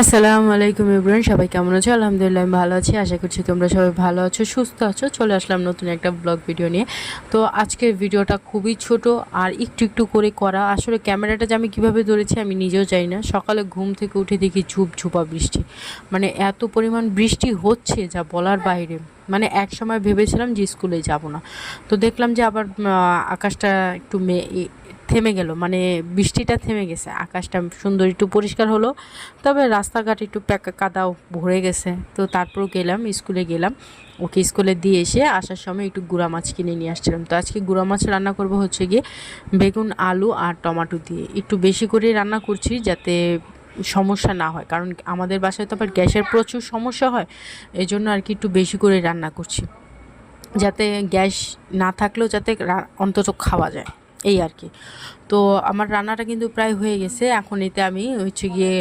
আসসালামু আলাইকুম ইব্রাহিম সবাই কেমন আছো? আলহামদুলিল্লাহ আমি ভালো আছি, আশা করছি তোমরা সবাই ভালো আছো, সুস্থ আছো। চলে আসলাম নতুন একটা ব্লগ ভিডিও নিয়ে। তো আজকের ভিডিওটা খুবই ছোট আর একটু একটু করে করা। আসলে ক্যামেরাটা যে আমি কীভাবে ধরেছি আমি নিজেও জানি না। সকালে ঘুম থেকে উঠে দেখি ঝুপ ঝুপা বৃষ্টি। মানে এত পরিমাণ বৃষ্টি হচ্ছে যা বলার বাইরে। মানে এক সময় ভেবেছিলাম যে স্কুলে যাব না। তো দেখলাম যে আবার আকাশটা একটু থেমে গেল মানে বৃষ্টিটা থেমে গেছে, আকাশটা সুন্দর একটু পরিষ্কার হলো, তবে রাস্তাঘাট একটু প্যাকা কাদাও ভরে গেছে, তো তারপর গেলাম, স্কুলে গেলাম, ওকে স্কুলে দিয়ে এসে আসার সময় একটু গুঁড়া মাছ কিনে নিয়ে আসছিলাম, তো আজকে গুঁড়া মাছ রান্না করব হচ্ছে গিয়ে বেগুন, আলু আর টমাটো দিয়ে, একটু বেশি করে রান্না করছি যাতে সমস্যা না হয়, কারণ আমাদের বাসায় তো আবার গ্যাসের প্রচুর সমস্যা হয় এই জন্য আর কি একটু বেশি করে রান্না করছি, যাতে গ্যাস না থাকলেও যাতে অন্তত খাওয়া যায়। এই আর কি। তো আমার রান্নাটা কিন্তু প্রায় হয়ে গেছে। এখন এতে আমি হচ্ছে গিয়ে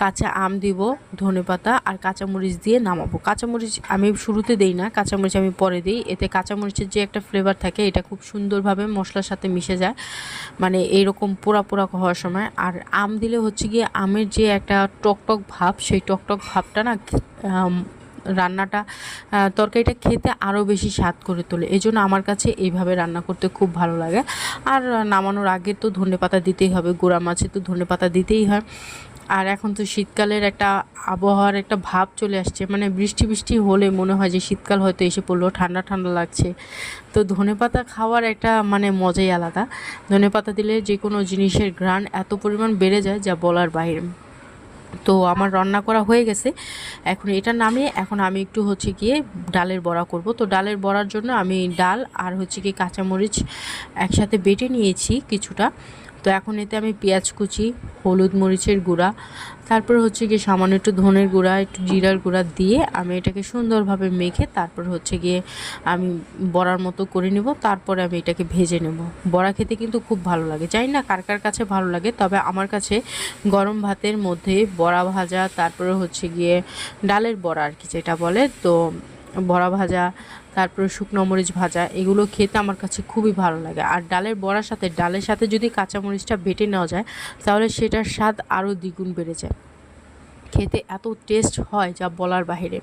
কাঁচা আম দিব ধনেপাতা আর কাঁচামরিচ দিয়ে নামাবো। কাঁচামরিচ আমি শুরুতে দেই না, কাঁচামরিচ আমি পরে দিই। এতে কাঁচামরিচের যে একটা ফ্লেভার থাকে, এটা খুব সুন্দরভাবে মশলার সাথে মিশে যায়। মানে এইরকম পোড়া পোড়া হওয়ার সময়। আর আম দিলে হচ্ছে গিয়ে আমের যে একটা টকটক ভাব, সেই টকটক ভাবটা না রান্নাটা তরকারিটা খেতে আরও বেশি স্বাদ করে তোলে। এই জন্য আমার কাছে এইভাবে রান্না করতে খুব ভালো লাগে। আর নামানোর আগে তো ধনে পাতা দিতেই হবে, গোড়া মাছে তো ধনে পাতা দিতেই হয়। আর এখন তো শীতকালের একটা আবহাওয়ার একটা ভাব চলে আসছে। মানে বৃষ্টি বৃষ্টি হলে মনে হয় যে শীতকাল হয়তো এসে পড়ল, ঠান্ডা ঠান্ডা লাগছে। তো ধনে পাতা খাওয়ার একটা মানে মজাই আলাদা। ধনে পাতা দিলে যে কোনো জিনিসের ঘ্রাণ এত পরিমাণ বেড়ে যায় যা বলার বাইরে। তো আমার রান্না করা হয়ে গেছে। এখন এটা নামিয়ে এখন আমি একটু হচ্ছে গিয়ে ডালের বড়া করব। তো ডালের বড়ার জন্য আমি ডাল আর হচ্ছে গিয়ে কাঁচামরিচ একসাথে বেটে নিয়েছি কিছুটা। তো এখন এতে আমি পেঁয়াজ কুচি, হলুদ মরিচের গুঁড়া, তারপর হচ্ছে গিয়ে সামান্য একটু ধনের গুঁড়া, একটু জিরার গুঁড়া দিয়ে আমি এটাকে সুন্দরভাবে মেখে তারপর হচ্ছে গিয়ে আমি বড়ার মতো করে নেব, তারপরে আমি এটাকে ভেজে নেব। বড়া খেতে কিন্তু খুব ভালো লাগে। জানি না কার কার কাছে ভালো লাগে, তবে আমার কাছে গরম ভাতের মধ্যে বড়া ভাজা, তারপরে হচ্ছে গিয়ে ডালের বড়া আর কি যেটা বলে, তো বড়া ভাজা, তারপরে শুকনো মরিচ ভাজা, এগুলো খেতে আমার কাছে খুবই ভালো লাগে। আর ডালের বড়ার সাথে, ডালের সাথে যদি কাঁচামরিচটা বেটে নেওয়া যায়, তাহলে সেটার স্বাদ আরও দ্বিগুণ বেড়ে যায়। খেতে এত টেস্ট হয় যা বলার বাইরে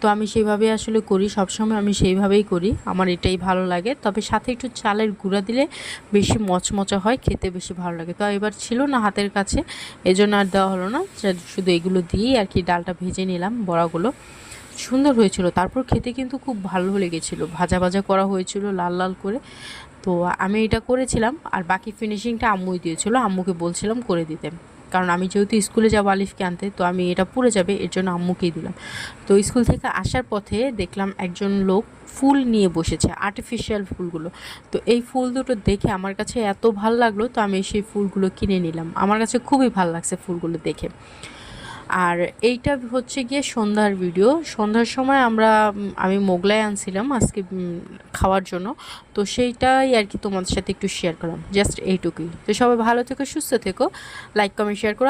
তো আমি সেইভাবে আসলে করি, সবসময় আমি সেইভাবেই করি। আমার এটাই ভালো লাগে। তবে সাথে একটু চালের গুঁড়া দিলে বেশি মচমচা হয়, খেতে বেশি ভালো লাগে। তো এবার ছিল না হাতের কাছে, এজন্য আর দেওয়া হলো না। শুধু এগুলো দিয়েই আর কি ডালটা ভেজে নিলাম, বড়াগুলো। সুন্দর হয়েছিল। তারপর খেতে কিন্তু খুব ভালো লেগেছিল। ভাজা ভাজা করা হয়েছিল লাল লাল করে। তো আমি এটা করেছিলাম আর বাকি ফিনিশিংটা আম্মুই দিয়েছিল। আম্মুকে বলছিলাম করে দিতে। কারণ আমি যেহেতু স্কুলে যাব আলিফকে আনতে, তো আমি এটা পুড়ে যাবে, এর জন্য আম্মুকেই দিলাম। তো স্কুল থেকে আসার পথে দেখলাম একজন লোক ফুল নিয়ে বসেছে আর্টিফিশিয়াল ফুলগুলো। তো এই ফুল দুটো দেখে আমার কাছে এত ভালো লাগল, তো আমি সেই ফুলগুলো কিনে নিলাম। আমার কাছে খুবই ভালো লাগছে ফুলগুলো দেখে। আর এইটা হচ্ছে গিয়ে সন্ধ্যার ভিডিও সন্ধ্যার সময় আমরা আমি মোগলাই আনছিলাম আজকে খাওয়ার জন্য। তো সেইটাই আর কি তোমাদের সাথে একটু শেয়ার করলাম। জাস্ট এইটুকুই। তো সবাই ভালো থেকো, সুস্থ থেকো। লাইক কমেন্ট শেয়ার করো।